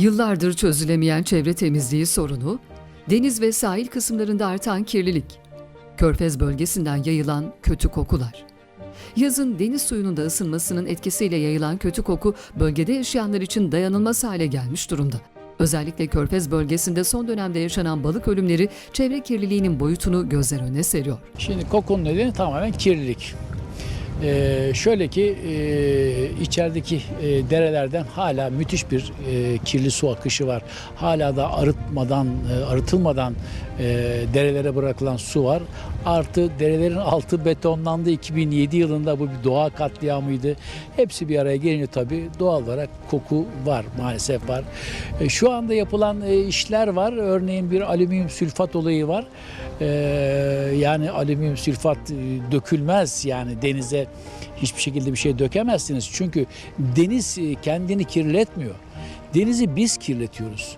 Yıllardır çözülemeyen çevre temizliği sorunu, deniz ve sahil kısımlarında artan kirlilik, körfez bölgesinden yayılan kötü kokular. Yazın deniz suyunun da ısınmasının etkisiyle yayılan kötü koku bölgede yaşayanlar için dayanılmaz hale gelmiş durumda. Özellikle Körfez bölgesinde son dönemde yaşanan balık ölümleri çevre kirliliğinin boyutunu gözler önüne seriyor. Şimdi kokunun nedeni tamamen kirlilik. Ee, şöyle ki e, içerideki e, derelerden hala müthiş bir e, kirli su akışı var. Hala da arıtmadan, e, arıtılmadan e, derelere bırakılan su var. Artı derelerin altı betonlandı 2007 yılında bu bir doğa katliamıydı. Hepsi bir araya gelince tabii doğal olarak koku var maalesef var. E, şu anda yapılan e, işler var. Örneğin bir alüminyum sülfat olayı var. E, yani alüminyum sülfat e, dökülmez yani denize hiçbir şekilde bir şey dökemezsiniz. Çünkü deniz e, kendini kirletmiyor. Denizi biz kirletiyoruz.